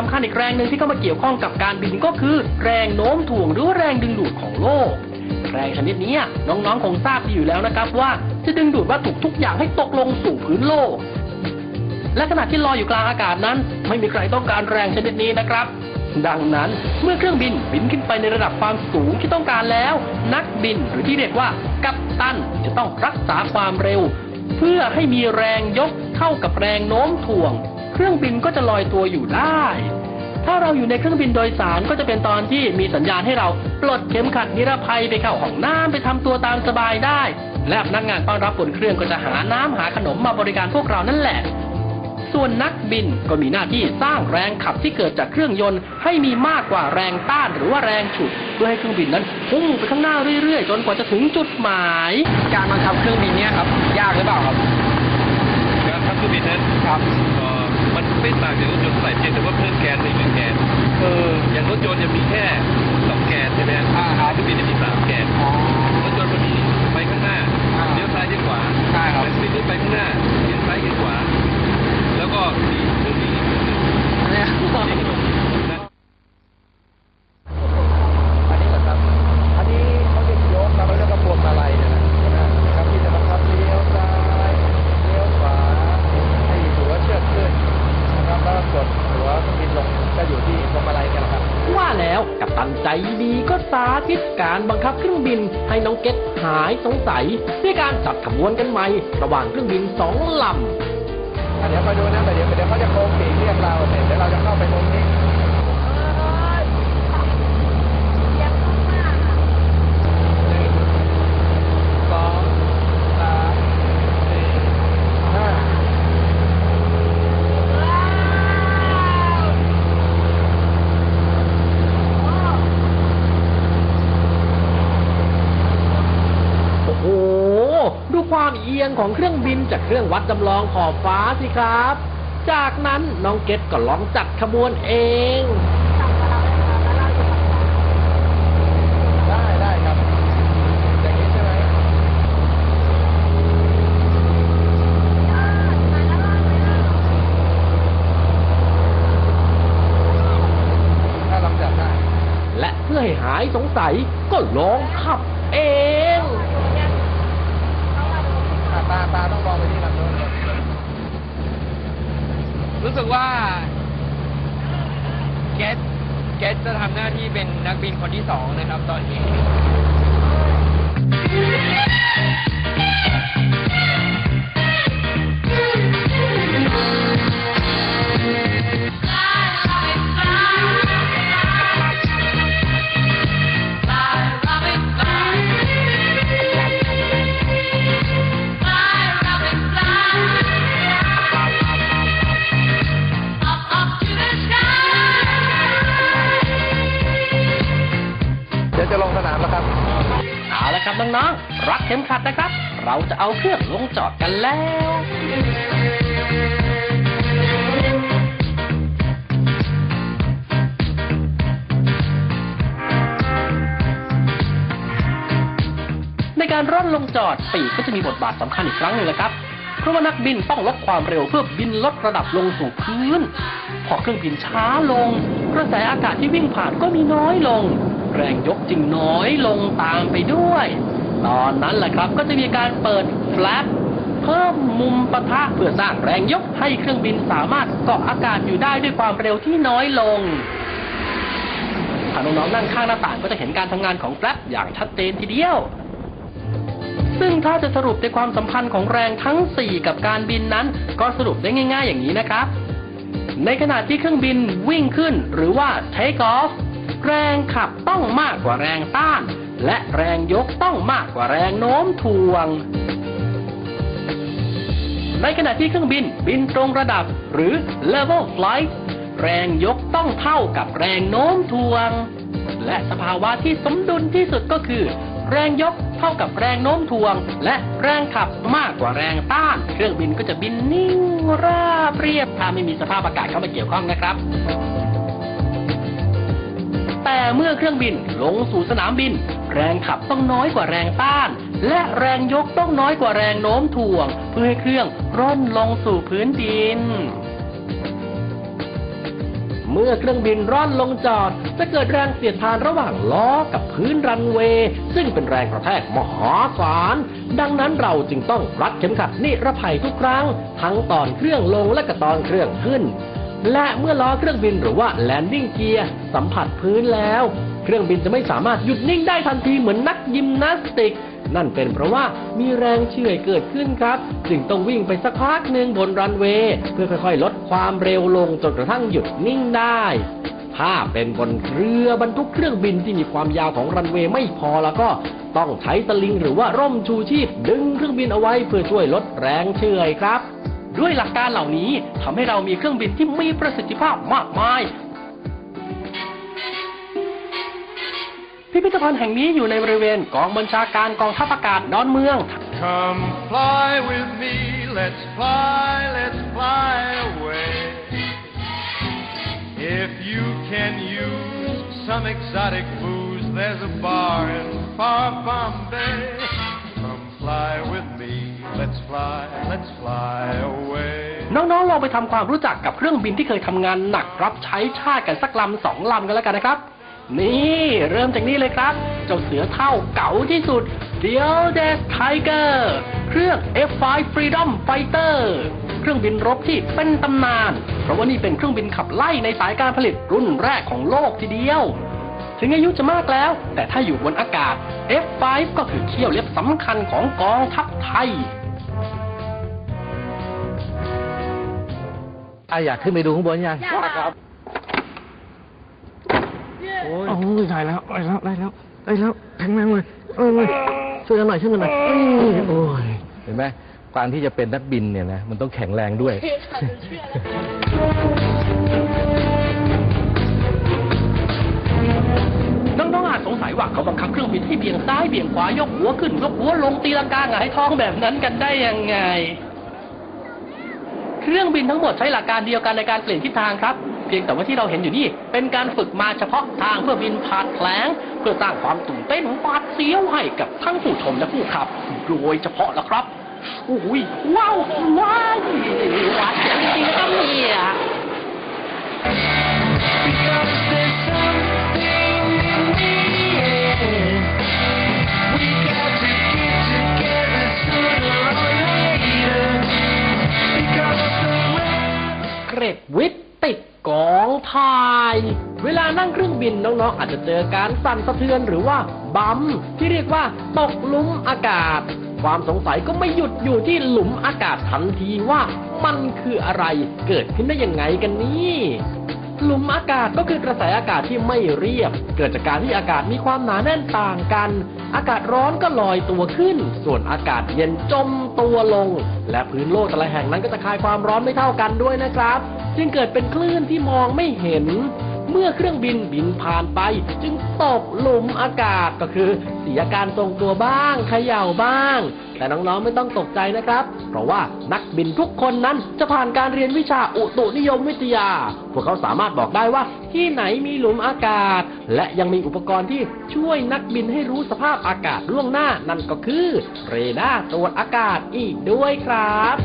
สำคัญอีกแรงหนึ่งที่เข้ามาเกี่ยวข้องกับการบินก็คือ แรงโน้มถ่วงหรือว่าแรงดึงดูดของโลก แรงชนิดนี้น้องๆคงทราบดีอยู่แล้วนะครับว่าจะดึงดูดวัตถุทุกอย่างให้ตกลงสู่พื้นโลก และขณะที่ลอยอยู่กลางอากาศนั้น ไม่มีใครต้องการแรงชนิดนี้นะครับ ดังนั้นเมื่อเครื่องบินบินขึ้นไปในระดับความสูงที่ต้องการแล้ว นักบินหรือที่เรียกว่ากัปตันจะต้องรักษาความเร็ว เพื่อให้มีแรงยกเท่ากับแรงโน้มถ่วง เครื่องบินก็จะลอยตัวอยู่ได้ ถ้าเราอยู่ในเครื่องบินโดยสารก็จะเป็นตอนที่มีสัญญาณให้เราปลดเข็มขัดนิรภัยไปเข้าห้องน้ำไปทำตัวตามสบายได้ และพนักงานต้อนรับบนเครื่องก็จะหาน้ำหาขนมมาบริการพวกเรานั่นแหละส่วนนักบินก็มีหน้าที่สร้างแรงขับที่เกิดจากเครื่องยนต์ ให้มีมากกว่าแรงต้านหรือว่าแรงฉุด เพื่อให้เครื่องบินนั้นพุ่งไปข้างหน้าเรื่อยๆ จนกว่าจะถึงจุดหมาย การบังคับเครื่องบินเนี่ยครับ ยากหรือเปล่าครับ การขับเครื่องบินนั้นครับเอ่อ มันไม่ต่างจากรถยนต์เท่าไหร่เพียงแต่ว่าเพิ่มแกนไปอีกหนึ่งแกนเอออย่างรถยนต์จะมีแค่สองแกนใช่ไหมฮะอ่าครับเครื่องบินจะมีสามแกน อ๋อ รถยนต์มันมีไปข้างหน้าอ่า เลี้ยวซ้ายเลี้ยวขวาใช่ครับ แต่เครื่องบินนี่ไปข้างหน้าเลี้ยวซ้ายเลี้ยวขวา แล้วก็มีเครื่องบินอีกเครื่องหนึ่งอันเนี้ย ที่กระโดดนะ อันนี้เหรอครับ อันนี้เขาจะยกเราเรียกว่าพวงมาลัยเนี่ยนะนะครับที่จะบังคับเลี้ยวซ้ายเลี้ยวขวาให้หัวเชือกขึ้นนะครับแล้วก็กดหัวเครื่องบินลงก็อยู่ที่พวงมาลัยกันแหละครับ ว่าแล้วกับตันใจ ดีก็สาธิตการบังคับเครื่องบินให้น้องเก็ตหายสงสัยด้วยการจัดขบวนกันใหม่ระหว่างเครื่องบินสองลำ อะเดี๋ยวไปดูนะแต่เดี๋ยวเดี๋ยวเขาจะโค้งปีกเรียกเราเนี่ยเดี๋ยวเราจะเข้าไปตรงนี้หนึ่งสองสามสี่ห้า โอ้โห ดูความเอียงของเครื่องบินจากเครื่องวัดจำลองขอบฟ้าสิครับ จากนั้นน้องเก็ตก็ลองจัดขบวนเอง ได้ได้ครับอย่างนี้ใช่ไหมถ้าลำจับได้ และเพื่อให้หายสงสัยก็ลองขับเอง อะตาต้องมองไปที่ลำโน้นรู้สึกว่าเกสเกสจะทำหน้าที่เป็นนักบินคนที่สองนะครับตอนนี้ จะลงสนามแล้วครับ เอาละครับน้องๆรักเข็มขัดนะครับ เราจะเอาเครื่องลงจอดกันแล้วในการร่อนลงจอดปีกก็จะมีบทบาทสำคัญอีกครั้งหนึ่งเลยครับ เพราะว่านักบินต้องลดความเร็วเพื่อบินลดระดับลงสู่พื้น พอเครื่องบินช้าลง กระแสอากาศที่วิ่งผ่านก็มีน้อยลง แรงยกจึงน้อยลงตามไปด้วย ตอนนั้นแหละครับก็จะมีการเปิดแฟลปเพิ่มมุมปะทะเพื่อสร้างแรงยกให้เครื่องบินสามารถเกาะอากาศอยู่ได้ด้วยความเร็วที่น้อยลงถ้าน้องๆนั่งข้างหน้าต่างก็จะเห็นการทำงานของแฟลปอย่างชัดเจนทีเดียว ซึ่งถ้าจะสรุปในความสัมพันธ์ของแรงทั้ง 4 กับการบินนั้น ก็สรุปได้ง่าย ๆ อย่างนี้นะครับ ในขณะที่เครื่องบินวิ่งขึ้นหรือว่า take off แรงขับต้องมากกว่าแรงต้าน และแรงยกต้องมากกว่าแรงโน้มถ่วง ในขณะที่เครื่องบินบินตรงระดับหรือ level flight แรงยกต้องเท่ากับแรงโน้มถ่วง และสภาวะที่สมดุลที่สุดก็คือ แรงยกเท่ากับแรงโน้มถ่วง และแรงขับมากกว่าแรงต้าน เครื่องบินก็จะบินนิ่งราบเรียบถ้าไม่มีสภาพอากาศเข้ามาเกี่ยวข้องนะครับ แต่เมื่อเครื่องบินลงสู่สนามบิน แรงขับต้องน้อยกว่าแรงต้าน และแรงยกต้องน้อยกว่าแรงโน้มถ่วง เพื่อให้เครื่องร่อนลงสู่พื้นดิน เมื่อเครื่องบินร่อนลงจอด จะเกิดแรงเสียดทานระหว่างล้อกับพื้นรันเวย์ซึ่งเป็นแรงกระแทกมหาศาลดังนั้นเราจึงต้องรัดเข็มขัดนิรภัยทุกครั้ง ทั้งตอนเครื่องลงและก็ตอนเครื่องขึ้น และเมื่อล้อเครื่องบินหรือว่าแลนดิ้งเกียร์สัมผัสพื้นแล้ว เครื่องบินจะไม่สามารถหยุดนิ่งได้ทันทีเหมือนนักยิมนาสติก นั่นเป็นเพราะว่ามีแรงเฉื่อยเกิดขึ้นครับ จึงต้องวิ่งไปสักพักหนึ่งบนรันเวย์เพื่อค่อยๆ ลดความเร็วลงจนกระทั่งหยุดนิ่งได้ถ้าเป็นบนเรือบรรทุกเครื่องบินที่มีความยาวของรันเวย์ไม่พอแล้วก็ต้องใช้สลิงหรือว่าร่มชูชีพดึงเครื่องบินเอาไว้เพื่อช่วยลดแรงเฉื่อยครับ ด้วยหลักการเหล่านี้ทำให้เรามีเครื่องบินที่มีประสิทธิภาพมากมาย พิพิธภัณฑ์แห่งนี้อยู่ในบริเวณกองบัญชาการกองทัพอากาศดอนเมือง Come fly with me, let's fly, let's fly away. If you can use some exotic booze, there's a bar in far Bombay. Come fly with me, let's fly น้องๆลองไปทำความรู้จักกับเครื่องบินที่เคยทำงานหนักรับใช้ชาติกันสักลำสองลำกันแล้วกันนะครับ นี่เริ่มจากนี้เลยครับ เจ้าเสือเท่าเก๋าที่สุด d e o d e s Tiger เครื่อง F5 Freedom Fighter เครื่องบินรบที่เป็นตำนาน เพราะว่านี่เป็นเครื่องบินขับไล่ในสายการผลิตรุ่นแรกของโลกทีเดียว ถึงอายุจะมากแล้ว แต่ถ้าอยู่บนอากาศ F5 ก็คือเขี้ยวเล็บสำคัญของกองทัพไทย อะอยากขึ้นไปดูข้างบนยังครับ โอ้ยโอ้ยได้แล้วได้แล้วได้แล้วได้แล้วแข็งแรงเลยเออเลยช่วยกันหน่อยช่วยกันหน่อยเอ้ยโอ้ยเห็นไหมการที่จะเป็นนักบินเนี่ยนะมันต้องแข็งแรงด้วย น้องๆอาจสงสัยว่าเขาบังคับเครื่องบินให้เบี่ยงซ้ายเบี่ยงขวายกหัวขึ้นยกหัวลงตีลังกาหงายท้องแบบนั้นกันได้ยังไงเค รื่องบินทั้งหมดใช้หลักการเดียวกันในการเปลี่ยนทิศทางครับ เพียงแต่ว่าที่เราเห็นอยู่นี่ เป็นการฝึกมาเฉพาะทางเพื่อบินผ่านแผลง เพื่อสร้างความตื่นเต้นหวาดเสียวให้กับทั้งผู้ชมและผู้ขับ โดยเฉพาะแล้วครับโอ้ยว้าวว้าวหวาดเสียวจริงๆนะครับเนี่ย เวลานั่งเครื่องบินน้องๆ อาจจะเจอการสั่นสะเทือนหรือว่าบัมที่เรียกว่าตกหลุมอากาศ ความสงสัยก็ไม่หยุดอยู่ที่หลุมอากาศทันทีว่ามันคืออะไรเกิดขึ้นได้ยังไงกันนี่หลุมอากาศก็คือกระแสอากาศที่ไม่เรียบ เกิดจากการที่อากาศมีความหนาแน่นต่างกัน อากาศร้อนก็ลอยตัวขึ้น ส่วนอากาศเย็นจมตัวลง และพื้นโลกแต่ละแห่งนั้นก็จะคายความร้อนไม่เท่ากันด้วยนะครับ จึงเกิดเป็นคลื่นที่มองไม่เห็น เมื่อเครื่องบินบินผ่านไป จึงตกหลุมอากาศก็คือเสียการทรงตัวบ้างเขย่าบ้าง แต่น้องๆไม่ต้องตกใจนะครับ เพราะว่านักบินทุกคนนั้นจะผ่านการเรียนวิชาอุตุนิยมวิทยา พวกเขาสามารถบอกได้ว่าที่ไหนมีหลุมอากาศ และยังมีอุปกรณ์ที่ช่วยนักบินให้รู้สภาพอากาศล่วงหน้านั่นก็คือ เรดาร์ตรวจอากาศอีกด้วยครับ